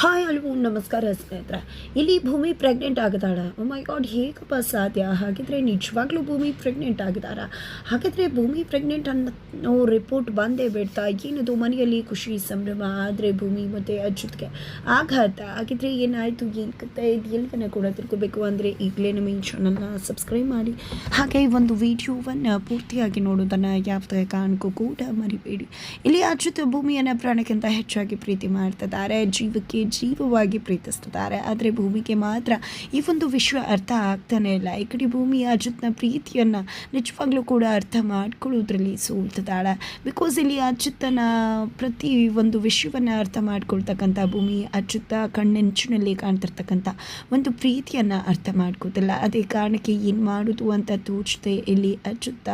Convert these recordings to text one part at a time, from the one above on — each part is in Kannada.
ಹಾಯ್ ಅಲ್ವೋ ನಮಸ್ಕಾರ ಸ್ನೇಹಿತರೆ. ಇಲ್ಲಿ ಭೂಮಿ ಪ್ರೆಗ್ನೆಂಟ್ ಓ ಮೈ ಗಾಡ್ ಹೇಗಪ್ಪ ಸಾಧ್ಯ? ಹಾಗಿದ್ರೆ ನಿಜವಾಗ್ಲೂ ಭೂಮಿ ಪ್ರೆಗ್ನೆಂಟ್ ಆಗಿದ್ದಾರ ಹಾಗಿದ್ರೆ ಭೂಮಿ ಪ್ರೆಗ್ನೆಂಟ್ ಅನ್ನೋ ರಿಪೋರ್ಟ್ ಬಂದೇ ಬಿಡ್ತಾ ಏನದು? ಮನೆಯಲ್ಲಿ ಖುಷಿ, ಸಂಭ್ರಮ, ಆದರೆ ಭೂಮಿ ಮತ್ತು ಅಚ್ಚುತ್ಗೆ ಆಘಾತ. ಹಾಗಿದ್ರೆ ಏನಾಯಿತು? ಏನು ಕತೆ ಇದು ಎಲ್ಲಿಗನ ಕೂಡ ತಿಳ್ಕೊಬೇಕು. ಅಂದರೆ ಈಗಲೇ ನಮ್ಮ ಈ ಚಾನಲ್ನ ಸಬ್ಸ್ಕ್ರೈಬ್ ಮಾಡಿ. ಹಾಗೆ ಈ ಒಂದು ವಿಡಿಯೋವನ್ನು ಪೂರ್ತಿಯಾಗಿ ನೋಡೋದನ್ನು ಯಾವುದೇ ಕಾರಣಕ್ಕೂ ಕೂಡ ಮರಿಬೇಡಿ. ಇಲ್ಲಿ ಅಚ್ಚುತ ಭೂಮಿಯನ್ನು ಪ್ರಾಣಕ್ಕಿಂತ ಹೆಚ್ಚಾಗಿ ಪ್ರೀತಿ ಮಾಡ್ತಿದ್ದಾರೆ. ಜೀವಕ್ಕೆ ಜೀವವಾಗಿ ಪ್ರೀತಿಸ್ತಿದ್ದಾರೆ. ಆದರೆ ಭೂಮಿಗೆ ಮಾತ್ರ ಈ ಒಂದು ವಿಶ್ವ ಅರ್ಥ ಆಗ್ತಾನೆ ಇಲ್ಲ. ಈ ಕಡೆ ಭೂಮಿ ಅಜಿತ್ನ ಪ್ರೀತಿಯನ್ನು ನಿಜವಾಗ್ಲೂ ಕೂಡ ಅರ್ಥ ಮಾಡ್ಕೊಳ್ಳೋದ್ರಲ್ಲಿ ಸೋಲ್ತಿದ್ದಾಳೆ. ಬಿಕಾಸ್ ಇಲ್ಲಿ ಅಚ್ಯುತನ ಪ್ರತಿ ಒಂದು ವಿಷಯವನ್ನು ಅರ್ಥ ಮಾಡ್ಕೊಳ್ತಕ್ಕಂಥ ಭೂಮಿ ಅಚ್ಯುತ ಕಣ್ಣೆಂಚಿನಲ್ಲಿ ಕಾಣ್ತಿರ್ತಕ್ಕಂಥ ಒಂದು ಪ್ರೀತಿಯನ್ನು ಅರ್ಥ ಮಾಡ್ಕೋತಿಲ್ಲ. ಅದೇ ಕಾರಣಕ್ಕೆ ಏನು ಮಾಡೋದು ಅಂತ ತೋಚದೆ ಇಲ್ಲಿ ಅಚ್ಚುತ್ತ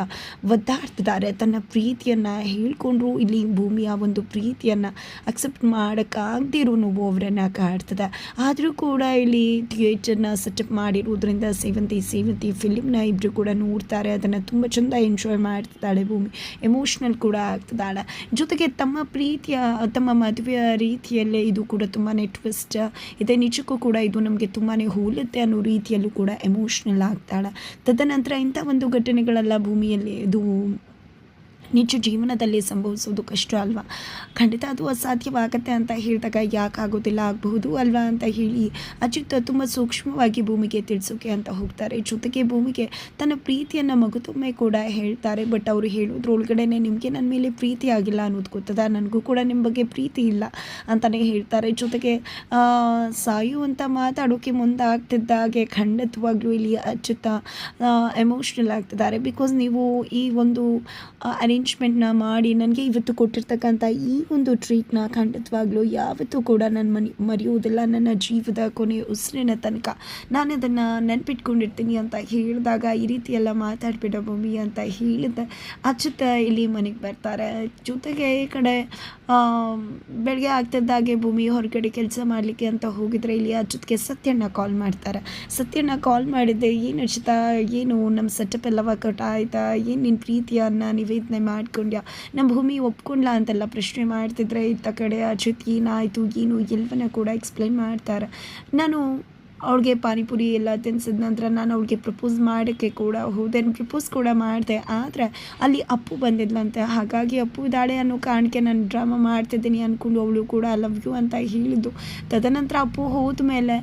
ಒದ್ದಾಡ್ತಿದ್ದಾರೆ. ತನ್ನ ಪ್ರೀತಿಯನ್ನು ಹೇಳ್ಕೊಂಡ್ರು ಇಲ್ಲಿ ಭೂಮಿಯ ಒಂದು ಪ್ರೀತಿಯನ್ನು ಅಕ್ಸೆಪ್ಟ್ ಮಾಡೋಕ್ಕಾಗದೇ ಇರೋ ನೋವು ಅವರನ್ನು ಕಾಡ್ತದೆ. ಆದರೂ ಕೂಡ ಇಲ್ಲಿ ಥಿಯೇಟರ್ನ ಸೆಟಪ್ ಮಾಡಿರೋದ್ರಿಂದ ಸೇವಂತಿ ಸೇವಂತಿ ಫಿಲಿಮ್ನ ಇಬ್ಬರು ಕೂಡ ನೋಡ್ತಾರೆ. ಅದನ್ನು ತುಂಬ ಚೆಂದ ಎಂಜಾಯ್ ಮಾಡ್ತಿದ್ದಾಳೆ ಭೂಮಿ. ಎಮೋಷ್ನಲ್ ಕೂಡ ಆಗ್ತಿದ್ದಾಳೆ ಜೊತೆಗೆ ತಮ್ಮ ಪ್ರೀತಿಯ, ತಮ್ಮ ಮದುವೆಯ ರೀತಿಯಲ್ಲೇ ಇದು ಕೂಡ ತುಂಬಾ ಟ್ವಿಸ್ಟ್ ಇದೆ. ನಿಜಕ್ಕೂ ಕೂಡ ಇದು ನಮಗೆ ತುಂಬಾ ಹೋಲುತ್ತೆ ಅನ್ನೋ ರೀತಿಯಲ್ಲೂ ಕೂಡ ಎಮೋಷ್ನಲ್ ಆಗ್ತಾಳೆ. ತದನಂತರ ಇಂಥ ಒಂದು ಘಟನೆಗಳೆಲ್ಲ ಭೂಮಿಯಲ್ಲಿ ಇದು ನಿಜ ಜೀವನದಲ್ಲಿ ಸಂಭವಿಸೋದು ಕಷ್ಟ ಅಲ್ವಾ? ಖಂಡಿತ ಅದು ಅಸಾಧ್ಯವಾಗತ್ತೆ ಅಂತ ಹೇಳಿದಾಗ ಯಾಕೆ ಆಗೋದಿಲ್ಲ ಆಗಬಹುದು ಅಲ್ವಾ ಅಂತ ಹೇಳಿ ಅಜಿತ್ ತುಂಬ ಸೂಕ್ಷ್ಮವಾಗಿ ಭೂಮಿಗೆ ತಿಳಿಸೋಕೆ ಅಂತ ಹೋಗ್ತಾರೆ. ಜೊತೆಗೆ ಭೂಮಿಗೆ ತನ್ನ ಪ್ರೀತಿಯನ್ನು ಮಗುತೊಮ್ಮೆ ಕೂಡ ಹೇಳ್ತಾರೆ. ಬಟ್ ಅವರು ಹೇಳೋದ್ರೊಳಗಡೆ ನಿಮಗೆ ನನ್ನ ಮೇಲೆ ಪ್ರೀತಿ ಆಗಿಲ್ಲ ಅನ್ನೋದು ಗೊತ್ತದ? ನನಗೂ ಕೂಡ ನಿಮ್ಮ ಬಗ್ಗೆ ಪ್ರೀತಿ ಇಲ್ಲ ಅಂತಲೇ ಹೇಳ್ತಾರೆ. ಜೊತೆಗೆ ಆ, ಸಾಯುವಂಥ ಮಾತಾಡೋಕೆ ಮುಂದಾಗ್ತಿದ್ದಾಗೆ ಖಂಡಿತವಾಗ್ಲೂ ಇಲ್ಲಿ ಅಚ್ಯುತ ಎಮೋಷ್ನಲ್ ಆಗ್ತಿದ್ದಾರೆ. ಬಿಕಾಸ್ ನೀವು ಈ ಒಂದು ಅರೇಂಜ್ಮೆಂಟ್ನ ಮಾಡಿ ನನಗೆ ಇವತ್ತು ಕೊಟ್ಟಿರ್ತಕ್ಕಂಥ ಈ ಒಂದು ಟ್ರೀಟ್ನ ಖಂಡಿತವಾಗ್ಲೂ ಯಾವತ್ತೂ ಕೂಡ ನಾನು ಮನಿ, ಮರೆಯುವುದಿಲ್ಲ. ನನ್ನ ಜೀವದ ಕೊನೆ ಉಸಿರಿನ ತನಕ ನಾನು ಅದನ್ನು ನೆನ್ಪಿಟ್ಕೊಂಡಿರ್ತೀನಿ ಅಂತ ಹೇಳಿದಾಗ ಈ ರೀತಿ ಎಲ್ಲ ಮಾತಾಡ್ಬಿಡ ಭೂಮಿ ಅಂತ ಹೇಳಿದ ಅಚ್ಯುತ ಇಲ್ಲಿ ಮನೆಗೆ ಬರ್ತಾರೆ. ಜೊತೆಗೆ ಈ ಕಡೆ ಬೆಳಗ್ಗೆ ಆಗ್ತಿದ್ದಾಗೆ ಭೂಮಿ ಹೊರಗಡೆ ಕೆಲಸ ಮಾಡಲಿಕ್ಕೆ ಅಂತ ಹೋಗಿದ್ರೆ ಇಲ್ಲಿ ಅಚ್ಯುತ್ಗೆ ಸತ್ಯಣ್ಣ ಕಾಲ್ ಮಾಡ್ತಾರೆ. ಸತ್ಯಣ್ಣ ಕಾಲ್ ಮಾಡಿದ್ದೆ, ಏನು ಅಚ್ಯುತ ಏನು ನಮ್ಮ ಸೆಟಪ್ ಎಲ್ಲ ವರ್ಕೌಟ್ ಆಯ್ತಾ? ಏನು ನಿನ್ನ ಪ್ರೀತಿಯನ್ನು, ನಿವೇದನೆ ಮಾಡ್ಕೊಂಡ್ಯಾ? ನಮ್ಮ ಭೂಮಿ ಒಪ್ಕೊಂಡ್ಲಾ ಅಂತೆಲ್ಲ ಪ್ರಶ್ನೆ ಮಾಡ್ತಿದ್ರೆ, ಇತ್ತ ಕಡೆ ಅಚ್ಯುತ್ ಏನಾಯಿತು, ಏನು, ಎಲ್ಲವನ್ನ ಕೂಡ ಎಕ್ಸ್ಪ್ಲೈನ್ ಮಾಡ್ತಾರೆ. ನಾನು ಅವಳಿಗೆ ಪಾನಿಪುರಿ ಎಲ್ಲ ತಿನ್ಸಿದ ನಂತರ ನಾನು ಅವಳಿಗೆ ಪ್ರಪೋಸ್ ಮಾಡೋಕ್ಕೆ ಕೂಡ ಹೋದೆ. ಪ್ರಪೋಸ್ ಕೂಡ ಮಾಡಿದೆ. ಆದರೆ ಅಲ್ಲಿ ಅಪ್ಪು ಬಂದಿದ್ಲಂತೆ. ಹಾಗಾಗಿ ಅಪ್ಪು ಇದ್ದಾಳೆ ಅನ್ನೋ ಕಾರಣಕ್ಕೆ ನಾನು ಡ್ರಾಮಾ ಮಾಡ್ತಿದ್ದೀನಿ ಅಂದ್ಕೊಂಡು ಅವಳು ಕೂಡ ಲವ್ ಯು ಅಂತ ಹೇಳಿದ್ದು. ತದನಂತರ ಅಪ್ಪು ಹೋದ ಮೇಲೆ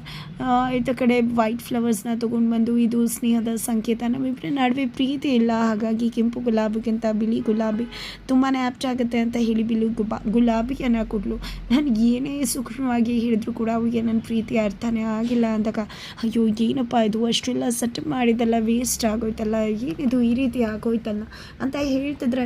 ಇತ್ತ ಕಡೆ ವೈಟ್ ಫ್ಲವರ್ಸ್ನ ತೊಗೊಂಡು ಬಂದು, ಇದು ಸ್ನೇಹದ ಸಂಕೇತ. ನಮ್ಮಿಬ್ಬರ ನಡುವೆ ಪ್ರೀತಿ ಇಲ್ಲ. ಹಾಗಾಗಿ ಕೆಂಪು ಗುಲಾಬಿಗಿಂತ ಬಿಳಿ ಗುಲಾಬಿ ತುಂಬಾ ಆ್ಯಪ್ಟ್ ಆಗುತ್ತೆ ಅಂತ ಹೇಳಿ ಬಿಳಿ ಗುಬಾ, ಗುಲಾಬಿಯನ್ನು ಕೊಡಲು. ನಾನು ಏನೇ ಸೂಕ್ಷ್ಮವಾಗಿ ಹೇಳಿದ್ರು ಕೂಡ ಅವಳಿಗೆ ನನ್ನ ಪ್ರೀತಿ ಅರ್ಥನೇ ಆಗಿಲ್ಲ ಅಂದಾಗ ಅಯ್ಯೋ, ಏನಪ್ಪ ಇದು? ಅಷ್ಟೆಲ್ಲ ಸೆಟ್ ಮಾಡಿದೆಲ್ಲ ವೇಸ್ಟ್ ಆಗೋಯ್ತಲ್ಲ? ಏನಿದು ಈ ರೀತಿ ಆಗೋಯ್ತಲ್ಲ? ಅಂತ ಹೇಳ್ತಿದ್ರೆ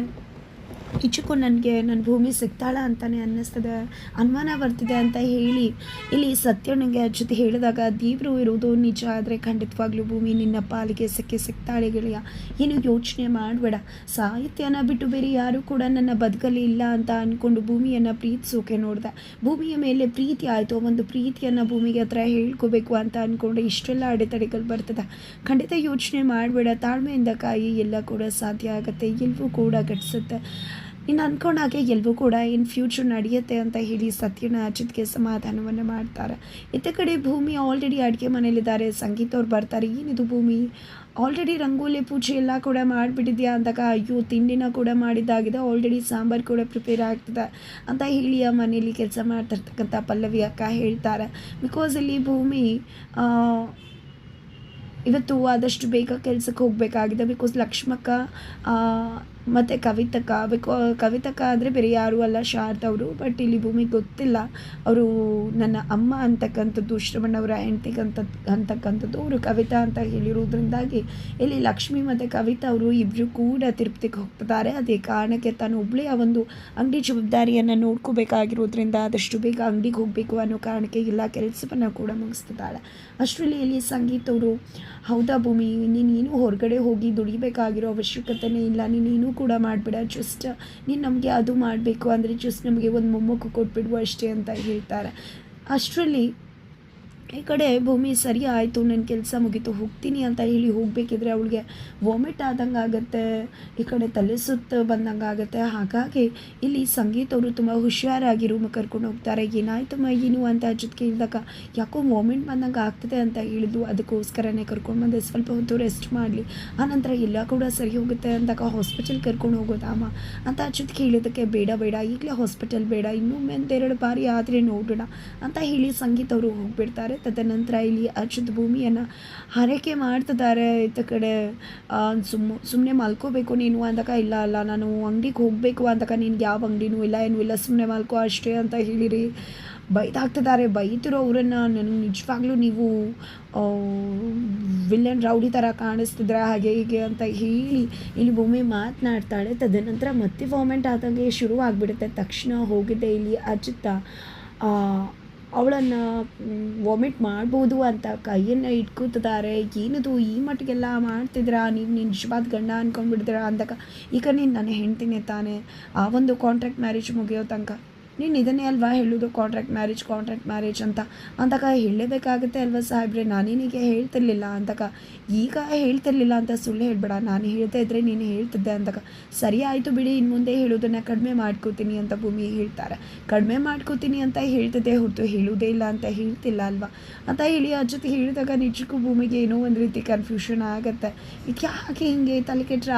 ನಿಜಕ್ಕೂ ನನಗೆ ನನ್ನ ಭೂಮಿ ಸಿಗ್ತಾಳ ಅಂತಲೇ ಅನ್ನಿಸ್ತದೆ. ಅನುಮಾನ ಬರ್ತಿದೆ ಅಂತ ಹೇಳಿ. ಇಲ್ಲಿ ಸತ್ಯ ನನಗೆ ಜೊತೆ ಹೇಳಿದಾಗ, ದೇವರು ಇರೋದು ನಿಜ ಆದರೆ ಖಂಡಿತವಾಗ್ಲೂ ಭೂಮಿ ನಿನ್ನ ಪಾಲಿಗೆ ಸಿಕ್ಕಿ ಸಿಗ್ತಾಳೆ ಗೆಳೆಯ. ಏನು ಯೋಚನೆ ಮಾಡಬೇಡ. ಸಾಹಿತ್ಯನ ಬಿಟ್ಟು ಬೇರೆ ಯಾರೂ ಕೂಡ ನನ್ನ ಬದುಕಲ್ಲಿ ಇಲ್ಲ ಅಂತ ಅಂದ್ಕೊಂಡು ಭೂಮಿಯನ್ನು ಪ್ರೀತಿಸೋಕೆ ನೋಡಿದೆ. ಭೂಮಿಯ ಮೇಲೆ ಪ್ರೀತಿ ಆಯಿತು. ಒಂದು ಪ್ರೀತಿಯನ್ನು ಭೂಮಿಗೆ ಹತ್ರ ಹೇಳ್ಕೋಬೇಕು ಅಂತ ಅಂದ್ಕೊಂಡು ಇಷ್ಟೆಲ್ಲ ಅಡೆತಡೆಗಳು ಬರ್ತದೆ. ಖಂಡಿತ ಯೋಚನೆ ಮಾಡಬೇಡ. ತಾಳ್ಮೆಯಿಂದ ಕಾಯಿ ಎಲ್ಲ ಕೂಡ ಸಾಧ್ಯ ಆಗುತ್ತೆ. ಎಲ್ಲವೂ ಕೂಡ ಘಟಿಸುತ್ತೆ. ಇನ್ನು ಅಂದ್ಕೊಂಡಾಗೆ ಎಲ್ಲವೂ ಕೂಡ ಇನ್ ಫ್ಯೂಚರ್ ನಡೆಯುತ್ತೆ ಅಂತ ಹೇಳಿ ಸತ್ಯನ ಅಚಿತ್ಗೆ ಸಮಾಧಾನವನ್ನು ಮಾಡ್ತಾರೆ. ಇತ್ತ ಕಡೆ ಭೂಮಿ ಆಲ್ರೆಡಿ ಅಡುಗೆ ಮನೇಲಿದ್ದಾರೆ. ಸಂಗೀತ ಅವ್ರು ಬರ್ತಾರೆ. ಏನಿದು ಭೂಮಿ? ಆಲ್ರೆಡಿ ರಂಗೋಲಿ ಪೂಜೆ ಎಲ್ಲ ಕೂಡ ಮಾಡಿಬಿಟ್ಟಿದ್ಯಾ ಅಂದಾಗ, ಅಯ್ಯೋ, ತಿಂಡಿನ ಕೂಡ ಮಾಡಿದ್ದಾಗಿದೆ. ಆಲ್ರೆಡಿ ಸಾಂಬಾರು ಕೂಡ ಪ್ರಿಪೇರ್ ಆಗ್ತದೆ ಅಂತ ಹೇಳಿ ಆ ಮನೇಲಿ ಕೆಲಸ ಮಾಡ್ತಿರ್ತಕ್ಕಂಥ ಪಲ್ಲವಿ ಅಕ್ಕ ಹೇಳ್ತಾರೆ. ಬಿಕಾಸ್ ಇಲ್ಲಿ ಭೂಮಿ ಇವತ್ತು ಆದಷ್ಟು ಬೇಗ ಕೆಲಸಕ್ಕೆ ಹೋಗಬೇಕಾಗಿದೆ. ಬಿಕಾಸ್ ಲಕ್ಷ್ಮಕ್ಕ ಮತ್ತು ಕವಿತಕ ಬಿಕಾ ಕವಿತಕ ಅಂದರೆ ಬೇರೆ ಯಾರೂ ಅಲ್ಲ, ಶಾರದಾ ಅವರು. ಬಟ್ ಇಲ್ಲಿ ಭೂಮಿ ಗೊತ್ತಿಲ್ಲ. ಅವರು ನನ್ನ ಅಮ್ಮ ಅಂತಕ್ಕಂಥದ್ದು ಶ್ರವಣ್ಣವರ ಹೆಂಡತಿಗಂತ ಅಂತಕ್ಕಂಥದ್ದು, ಅವರು ಕವಿತಾ ಅಂತ ಹೇಳಿರೋದ್ರಿಂದಾಗಿ ಇಲ್ಲಿ ಲಕ್ಷ್ಮಿ ಮತ್ತು ಕವಿತಾ ಅವರು ಇಬ್ಬರು ಕೂಡ ತಿರುಪ್ತಿಗೆ ಹೋಗ್ತಿದ್ದಾರೆ. ಅದೇ ಕಾರಣಕ್ಕೆ ತಾನು ಒಬ್ಬಳೇ ಆ ಒಂದು ಅಂಗಡಿ ಜವಾಬ್ದಾರಿಯನ್ನು ನೋಡ್ಕೋಬೇಕಾಗಿರೋದ್ರಿಂದ ಆದಷ್ಟು ಬೇಗ ಅಂಗಡಿಗೆ ಹೋಗಬೇಕು ಅನ್ನೋ ಕಾರಣಕ್ಕೆ ಎಲ್ಲ ಕೆಲಸವನ್ನು ಕೂಡ ಮುಗಿಸ್ತಿದ್ದಾಳೆ. ಅಷ್ಟರಲ್ಲಿ ಇಲ್ಲಿ ಸಂಗೀತ ಅವರು, ಹೌದಾ ಭೂಮಿ ನೀನೇನು ಹೊರಗಡೆ ಹೋಗಿ ದುಡಿಬೇಕಾಗಿರೋ ಅವಶ್ಯಕತೆನೇ ಇಲ್ಲ. ನೀನೇನು ಕೂಡ ಮಾಡಬೇಡ. ಜಸ್ಟ್ ನೀನು ನಮಗೆ ಅದು ಮಾಡಬೇಕು ಅಂದರೆ ಜಸ್ಟ್ ನಮಗೆ ಒಂದು ಮೊಮ್ಮಕ್ಕು ಕೊಟ್ಬಿಡುವ ಅಷ್ಟೇ ಅಂತ ಹೇಳ್ತಾರೆ. ಅಷ್ಟರಲ್ಲಿ ಈ ಕಡೆ ಭೂಮಿ ಸರಿ ಆಯಿತು ನನ್ನ ಕೆಲಸ ಮುಗೀತು, ಹೋಗ್ತೀನಿ ಅಂತ ಹೇಳಿ ಹೋಗಬೇಕಿದ್ರೆ ಅವಳಿಗೆ ವಾಮಿಟ್ ಆದಂಗೆ ಆಗುತ್ತೆ, ಈ ಕಡೆ ತಲೆ ಸುತ್ತ ಬಂದಂಗೆ ಆಗುತ್ತೆ. ಹಾಗಾಗಿ ಇಲ್ಲಿ ಸಂಗೀತ ಅವರು ತುಂಬ ಹುಷಾರಾಗಿ ರೂಮ್ ಕರ್ಕೊಂಡು ಹೋಗ್ತಾರೆ. ಏನಾಯ್ತಮ್ಮ ಏನು ಅಂತ ಅಜ್ಜತ್ ಕೇಳಿದಾಗ, ಯಾಕೋ ವಾಮಿಟ್ ಬಂದಂಗೆ ಆಗ್ತದೆ ಅಂತ ಹೇಳಿದ್ವು. ಅದಕ್ಕೋಸ್ಕರನೇ ಕರ್ಕೊಂಡು ಬಂದೆ. ಸ್ವಲ್ಪ ಹೊತ್ತು ರೆಸ್ಟ್ ಮಾಡಲಿ. ಆನಂತರ ಎಲ್ಲ ಕೂಡ ಸರಿ ಹೋಗುತ್ತೆ ಅಂದಾಗ ಹಾಸ್ಪಿಟಲ್ ಕರ್ಕೊಂಡು ಹೋಗೋದಾಮ ಅಂತ ಅಜ್ಜತ್ ಕೇಳಿದ್ದಕ್ಕೆ ಬೇಡ ಬೇಡ, ಈಗಲೇ ಹಾಸ್ಪಿಟಲ್ ಬೇಡ ಇನ್ನೂ ಒಂದೆರಡು ಬಾರಿ ಆದರೆ ನೋಡೋಣ ಅಂತ ಹೇಳಿ ಸಂಗೀತ ಅವರು ಹೋಗ್ಬಿಡ್ತಾರೆ. ತದನಂತರ ಇಲ್ಲಿ ಅಚ್ಯುತ್ ಭೂಮಿಯನ್ನು ಹರಕೆ ಮಾಡ್ತಿದ್ದಾರೆ ಇತ್ತ ಕಡೆ. ಸುಮ್ಮ ಸುಮ್ಮನೆ ಮಲ್ಕೋಬೇಕು ನೀನು ಅಂದಾಗ ಇಲ್ಲ, ಅಲ್ಲ, ನಾನು ಅಂಗಡಿಗೆ ಹೋಗಬೇಕು ಅಂದಾಗ ನಿನ್ಗೆ ಯಾವ ಅಂಗಡಿನೂ ಇಲ್ಲ, ಏನೂ ಇಲ್ಲ ಸುಮ್ಮನೆ ಮಲ್ಕೋ ಅಷ್ಟೇ ಅಂತ ಹೇಳಿರಿ. ಬೈದಾಗ್ತಿದ್ದಾರೆ ಬೈತಿರೋ ಅವರನ್ನು. ನನಗೆ ನಿಜವಾಗ್ಲೂ ನೀವು ವಿಲ್ಲನ್ ರೌಡಿ ಥರ ಕಾಣಿಸ್ತಿದ್ರ, ಹಾಗೆ ಹೀಗೆ ಅಂತ ಹೇಳಿ ಇಲ್ಲಿ ಭೂಮಿ ಮಾತನಾಡ್ತಾಳೆ. ತದನಂತರ ಮತ್ತೆ ಫಾರ್ಮೆಂಟ್ ಆದಂಗೆ ಶುರು ಆಗಿಬಿಡುತ್ತೆ ತಕ್ಷಣ ಹೋಗಿದ್ದೆ ಇಲ್ಲಿ ಅಜಿತ. ಅವಳನ್ನು ವಾಮಿಟ್ ಮಾಡ್ಬೋದು ಅಂತ ಕೈಯನ್ನು ಇಟ್ಕೋತಿದ್ದಾರೆ ಏನದು, ಈ ಮಟ್ಟಿಗೆಲ್ಲ ಮಾಡ್ತಿದ್ದೀರಾ? ನೀವು ನಿಜವಾದ ಗಂಡ ಅಂದ್ಕೊಂಡ್ಬಿಡ್ತೀರಾ ಅಂದಾಗ ಈಗ ನೀನು ನನ್ನ ಹೆಂಡ್ತಿನೇ ತಾನೆ. ಆ ಒಂದು ಕಾಂಟ್ರಾಕ್ಟ್ ಮ್ಯಾರೇಜ್ ಮುಗಿಯೋ ತನಕ. ನೀನು ಇದನ್ನೇ ಅಲ್ವಾ ಹೇಳೋದು? ಕಾಂಟ್ರಾಕ್ಟ್ ಮ್ಯಾರೇಜ್ ಕಾಂಟ್ರಾಕ್ಟ್ ಮ್ಯಾರೇಜ್ ಅಂತ. ಅಂತಕ ಹೇಳಲೇಬೇಕಾಗುತ್ತೆ ಅಲ್ವಾ ಸಾಹೇಬ್ರೆ? ನಾನೇನಿಗೆ ಹೇಳ್ತಿರ್ಲಿಲ್ಲ ಅಂತಕ. ಈಗ ಹೇಳ್ತಿರ್ಲಿಲ್ಲ ಅಂತ ಸುಳ್ಳು ಹೇಳ್ಬೇಡ. ನಾನು ಹೇಳ್ತಾ ಇದ್ರೆ ನೀನು ಹೇಳ್ತಿದ್ದೆ ಅಂತಕ. ಸರಿ ಆಯಿತು ಬಿಡಿ ಇನ್ನು ಮುಂದೆ ಹೇಳೋದನ್ನು ಕಡಿಮೆ ಮಾಡ್ಕೋತೀನಿ ಅಂತ ಭೂಮಿ ಹೇಳ್ತಾರೆ. ಕಡಿಮೆ ಮಾಡ್ಕೋತೀನಿ ಅಂತ ಹೇಳ್ತಿದ್ದೆ ಹೊರತು ಹೇಳೋದೇ ಇಲ್ಲ ಅಂತ ಹೇಳ್ತಿಲ್ಲ ಅಲ್ವಾ? ಅಂತ ಹೇಳಿ ಆ ಜೊತೆ ಹೇಳಿದಾಗ ನಿಜಕ್ಕೂ ಭೂಮಿಗೆ ಏನೋ ಒಂದು ರೀತಿ ಕನ್ಫ್ಯೂಷನ್ ಆಗುತ್ತೆ. ಯಾಕೆ ಹಿಂಗೆ ತಲೆ ಕೆಟ್ರ?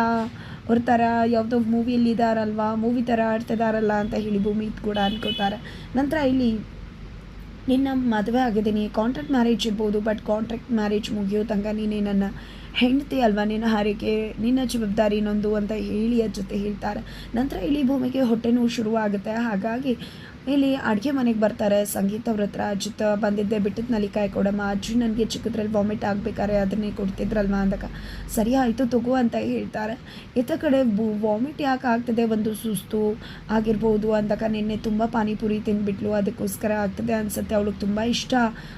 ಅವ್ರ ಥರ ಯಾವುದೋ ಮೂವಿಯಲ್ಲಿ ಇದ್ದಾರಲ್ವಾ ಮೂವಿ ಥರ ಆಡ್ತಿದಾರಲ್ಲ ಅಂತ ಹೇಳಿ ಭೂಮಿ ಕೂಡ ಅನ್ಕೋತಾರೆ. ನಂತರ ಇಲ್ಲಿ ನಿನ್ನ ಮದುವೆ ಆಗಿದ್ದೀನಿ ಕಾಂಟ್ರಾಕ್ಟ್ ಮ್ಯಾರೇಜ್ ಇರ್ಬೋದು ಬಟ್ ಕಾಂಟ್ರಾಕ್ಟ್ ಮ್ಯಾರೇಜ್ ಮುಗಿಯೋ ತನಕ ನೀನೇ ನನ್ನ ಹೆಂಡತಿ ಅಲ್ವಾ? ನಿನ್ನ ಹಾರಿಕೆ, ನಿನ್ನ ಜವಾಬ್ದಾರಿ ಇನ್ನೊಂದು ಅಂತ ಹೇಳಿ ಜೊತೆ ಹೇಳ್ತಾರೆ. ನಂತರ ಇಲ್ಲಿ ಭೂಮಿಗೆ ಹೊಟ್ಟೆ ನೋವು ಶುರುವಾಗುತ್ತೆ. ಹಾಗಾಗಿ ಇಲ್ಲಿ ಅಡುಗೆ ಮನೆಗೆ ಬರ್ತಾರೆ. ಸಂಗೀತ ಅವ್ರ ಹತ್ರ ಬಂದಿದ್ದೆ ಬಿಟ್ಟಿದ್ದು ನಲಿಕಾಯಿ ಕೊಡಮ್ಮ. ಅಜ್ಜಿ ನನಗೆ ಚಿಕ್ಕದ್ರಲ್ಲಿ ವಾಮಿಟ್ ಆಗಬೇಕಾರೆ ಅದನ್ನೇ ಕೊಡ್ತಿದ್ರಲ್ವ ಅಂದಾಗ. ಸರಿ ಆಯಿತು ತಗೋ ಅಂತ ಹೇಳ್ತಾರೆ. ಇತ್ತ ಕಡೆ ವಾಮಿಟ್ ಯಾಕೆ ಆಗ್ತದೆ ಒಂದು ಸುಸ್ತು? ಆಗಿರ್ಬೋದು ಅಂದಾಗ ನಿನ್ನೆ ತುಂಬ ಪಾನಿಪುರಿ ತಿಂದ್ಬಿಟ್ಲು, ಅದಕ್ಕೋಸ್ಕರ ಆಗ್ತದೆ ಅನಿಸುತ್ತೆ, ಅವಳಿಗೆ ತುಂಬ ಇಷ್ಟ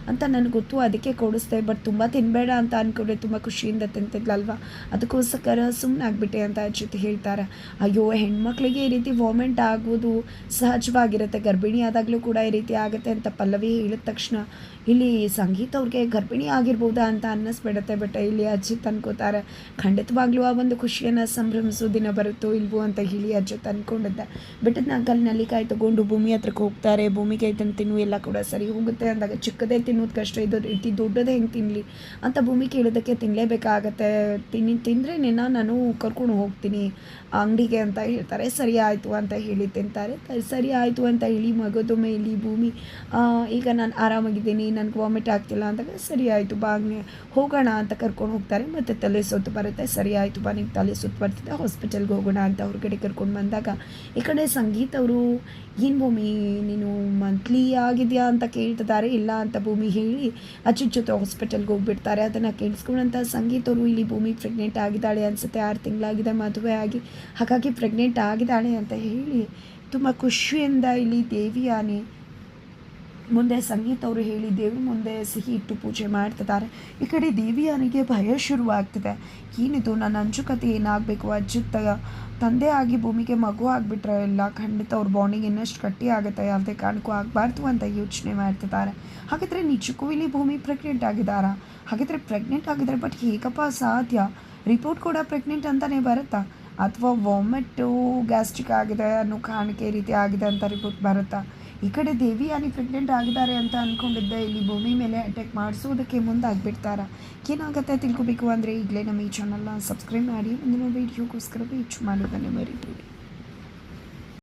ಅಂತ ನನಗೆ ಗೊತ್ತು, ಅದಕ್ಕೆ ಕೊಡಿಸ್ದೆ, ಬಟ್ ತುಂಬ ತಿನ್ನಬೇಡ ಅಂತ ಅಂದ್ಕೊಂಡ್ರೆ ತುಂಬ ಖುಷಿಯಿಂದ ತಿಂತಿದ್ಲಲ್ವ? ಅದಕ್ಕೋಸ್ಕರ ಸುಮ್ಮನೆ ಆಗಿಬಿಟ್ಟೆ ಅಂತ ಅಜಿತ್ ಹೇಳ್ತಾರೆ. ಅಯ್ಯೋ, ಹೆಣ್ಮಕ್ಳಿಗೆ ಈ ರೀತಿ ವಾಮಿಟ್ ಆಗೋದು ಸಹಜವಾಗಿರುತ್ತೆ ಗರ್ಭಿಣಿ ಆದಾಗಲೂ ಕೂಡ ಈ ರೀತಿ ಆಗುತ್ತೆ ಅಂತ ಪಲ್ಲವಿ ಹೇಳಿದ ತಕ್ಷಣ, ಇಲ್ಲಿ ಸಂಗೀತ ಅವ್ರಿಗೆ ಗರ್ಭಿಣಿ ಆಗಿರ್ಬೋದಾ ಅಂತ ಅನ್ನಿಸ್ಬಿಡುತ್ತೆ ಬಟ್ ಇಲ್ಲಿ ಅಜ್ಜಿ ಅನ್ಕೋತಾರೆ ಖಂಡಿತವಾಗ್ಲೂ ಆ ಒಂದು ಖುಷಿಯನ್ನು ಸಂಭ್ರಮಿಸೋ ದಿನ ಬರುತ್ತೋ ಇಲ್ವೋ ಅಂತ ಹೇಳಿ ಅಜ್ಜಿತ್ ಅಂದ್ಕೊಂಡಿದ್ದೆ ಬೆಟ್ಟದ ಅಂಕಲ್ ನಲ್ಲಿಕಾಯಿ ತೊಗೊಂಡು ಭೂಮಿ ಹತ್ರಕ್ಕೆ ಹೋಗ್ತಾರೆ. ಭೂಮಿಗೆ ಇದನ್ನು ತಿನ್ನು, ಎಲ್ಲ ಕೂಡ ಸರಿ ಹೋಗುತ್ತೆ ಅಂದಾಗ ಚಿಕ್ಕದೇ ತಿನ್ನೋದು ಕಷ್ಟ, ಇದು ರೀತಿ ದೊಡ್ಡದೇ ಹೆಂಗೆ ತಿನ್ನಲಿ ಅಂತ ಭೂಮಿ ಕೇಳೋದಕ್ಕೆ ತಿನ್ನಲೇಬೇಕಾಗತ್ತೆ ತಿನ್ನಿ ತಿಂದರೆ ನಿನ್ನ ನಾನು ಕರ್ಕೊಂಡು ಹೋಗ್ತೀನಿ ಅಂಗಡಿಗೆ ಅಂತ ಹೇಳ್ತಾರೆ. ಸರಿ ಆಯಿತು ಅಂತ ಹೇಳಿ ತಿಂತಾರೆ. ಸರಿ ಆಯಿತು ಅಂತ ಹೇಳಿ ಇಲ್ಲಿ ಭೂಮಿ ಈಗ ನಾನು ಆರಾಮಾಗಿದ್ದೀನಿ, ನನಗೆ ವಾಮಿಟ್ ಆಗ್ತಿಲ್ಲ ಅಂದಾಗ ಸರಿ ಆಯಿತು, ಬಾ ಹೋಗೋಣ ಅಂತ ಕರ್ಕೊಂಡು ಹೋಗ್ತಾರೆ, ಮತ್ತು ತಲೆ ಸುತ್ತು ಬರುತ್ತೆ, ಸರಿ ಆಯಿತು ಬಾ, ನಿಂಗೆ ತಲೆ ಸುತ್ತು ಬರ್ತಿದ್ದೆ ಹಾಸ್ಪಿಟಲ್ಗೆ ಹೋಗೋಣ ಅಂತ ಹೊರಗಡೆ ಕರ್ಕೊಂಡು ಬಂದಾಗ, ಈ ಕಡೆ ಸಂಗೀತ ಅವರು, ಏನು ಭೂಮಿ, ನೀನು ಮಂತ್ಲಿ ಆಗಿದೆಯಾ? ಅಂತ ಕೇಳ್ತಿದ್ದಾರೆ, ಇಲ್ಲ ಅಂತ ಭೂಮಿ ಹೇಳಿ ಅಚ್ಚು ಜೊತೆ ಹಾಸ್ಪಿಟಲ್ಗೆ ಹೋಗ್ಬಿಡ್ತಾರೆ, ಅದನ್ನು ಕೇಳಿಸ್ಕೊಂಡಂಥ ಸಂಗೀತ ಅವರು, ಇಲ್ಲಿ ಭೂಮಿ ಪ್ರೆಗ್ನೆಂಟ್ ಆಗಿದ್ದಾಳೆ ಅನಿಸುತ್ತೆ, ಆರು ತಿಂಗಳಾಗಿದೆ, ಮದುವೆ ಆಗಿ, ಹಾಗಾಗಿ ಪ್ರೆಗ್ನೆಂಟ್ ಆಗಿದ್ದಾಳೆ ಅಂತ ಹೇಳಿ ತುಂಬ ಖುಷಿಯಿಂದ ಇಲ್ಲಿ ದೇವಿಯಾನಿ ಮುಂದೆ ಸಂಗೀತ ಅವರು ಹೇಳಿ ದೇವ್ರ ಮುಂದೆ ಸಿಹಿ ಇಟ್ಟು ಪೂಜೆ ಮಾಡ್ತಿದ್ದಾರೆ. ಈ ಕಡೆ ದೇವಿಯಾನಿಗೆ ಭಯ ಶುರುವಾಗ್ತಿದೆ. ಏನಿದು? ನನ್ನ ಅಂಜುಕತೆ ಏನಾಗಬೇಕು? ಅಜ್ಜಿತ್ತ ತಂದೆ ಆಗಿ ಭೂಮಿಗೆ ಮಗು ಆಗಿಬಿಟ್ರೆ ಎಲ್ಲ ಖಂಡಿತ ಅವ್ರ ಬಾಂಡಿಂಗ್ ಇನ್ನಷ್ಟು ಗಟ್ಟಿ ಆಗುತ್ತೆ. ಯಾವುದೇ ಕಾರಣಕ್ಕೂ ಆಗಬಾರ್ದು ಅಂತ ಯೋಚನೆ ಮಾಡ್ತಿದ್ದಾರೆ. ಹಾಗಿದ್ರೆ ನಿಜಕ್ಕೂ ಇಲ್ಲಿ ಭೂಮಿ ಪ್ರೆಗ್ನೆಂಟ್ ಆಗಿದ್ದಾರಾ? ಹಾಗಿದ್ರೆ ಪ್ರೆಗ್ನೆಂಟ್ ಆಗಿದ್ದಾರೆ ಬಟ್ ಹೇಗಪ್ಪ ಸಾಧ್ಯ? ರಿಪೋರ್ಟ್ ಕೂಡ ಪ್ರೆಗ್ನೆಂಟ್ ಅಂತಲೇ ಬರುತ್ತಾ? ಅಥವಾ ವಾಮಿಟ್ಟು ಗ್ಯಾಸ್ಟ್ರಿಕ್ ಆಗಿದೆ ಅನ್ನೋ ಕಾಣಿಕೆ ರೀತಿ ಆಗಿದೆ ಅಂತ ರಿಪೋರ್ಟ್ ಬರುತ್ತಾ? ಈ ಕಡೆ ದೇವಿ ಯಾನಿ ಪ್ರೆಗ್ನೆಂಟ್ ಆಗಿದ್ದಾರೆ ಅಂತ ಅಂದ್ಕೊಂಡಿದ್ದೆ ಇಲ್ಲಿ ಭೂಮಿ ಮೇಲೆ ಅಟ್ಯಾಕ್ ಮಾಡಿಸೋದಕ್ಕೆ ಮುಂದಾಗ್ಬಿಡ್ತಾರ? ಏನಾಗುತ್ತೆ ತಿಳ್ಕೊಬೇಕು ಅಂದರೆ ಈಗಲೇ ನಮ್ಮ ಈ ಚಾನಲ್ನ ಸಬ್ಸ್ಕ್ರೈಬ್ ಮಾಡಿ, ಮುಂದಿನ ವೀಡಿಯೋಗೋಸ್ಕರ ಮಾಡಿ ಮಾಡೋದನ್ನೇ ಮರಿಬೇಡಿ.